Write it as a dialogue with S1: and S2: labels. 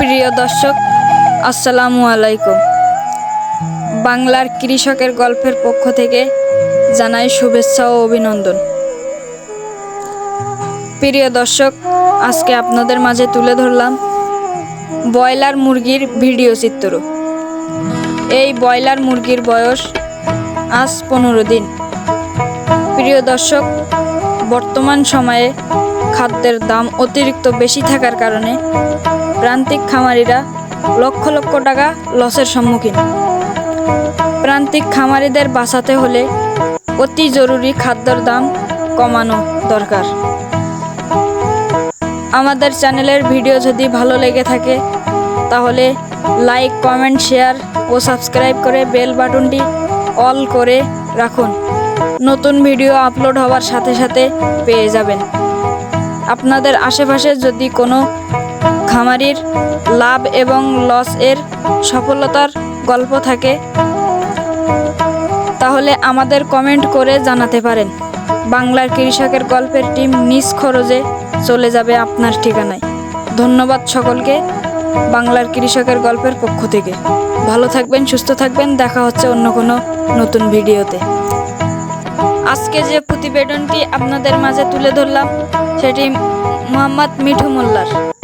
S1: প্রিয় দর্শক, আসসালামু আলাইকুম। বাংলার কৃষকের গল্পের পক্ষ থেকে জানাই শুভেচ্ছা ও অভিনন্দন। প্রিয় দর্শক, আজকে আপনাদের মাঝে তুলে ধরলাম ব্রয়লার মুরগির ভিডিও চিত্র। এই ব্রয়লার মুরগির বয়স আজ পনেরো দিন। প্রিয় দর্শক, বর্তমান সময়ে খাদ্যের দাম অতিরিক্ত বেশি থাকার কারণে প্রান্তিক খামারিরা লক্ষ লক্ষ টাকা লসের সম্মুখীন। প্রান্তিক খামারিদের বাঁচাতে হলে অতি জরুরি খাদ্যর দাম কমানো দরকার। আমাদের চ্যানেলের ভিডিও যদি ভালো লেগে থাকে, তাহলে লাইক, কমেন্ট, শেয়ার ও সাবস্ক্রাইব করে বেল বাটনটি অল করে রাখুন। নতুন ভিডিও আপলোড হওয়ার সাথে সাথে পেয়ে যাবেন। আপনাদের আশেপাশে যদি কোনো খামারির লাভ এবং লস এর সফলতার গল্প থাকে। তাহলে আমাদের কমেন্ট করে জানাতে পারেন। বাংলার কৃষকের গল্পের টিম নিজ খরচে চলে যাবে আপনার ঠিকানায়। ধন্যবাদ সকলকে বাংলার কৃষকের গল্পের পক্ষ থেকে। ভালো থাকবেন, সুস্থ থাকবেন, দেখা হচ্ছে অন্য কোনো নতুন ভিডিওতে। আজকে যে প্রতিবেদনটি আপনাদের মাঝে তুলে ধরলাম, সেটি মোহাম্মদ মিঠু মোল্লার।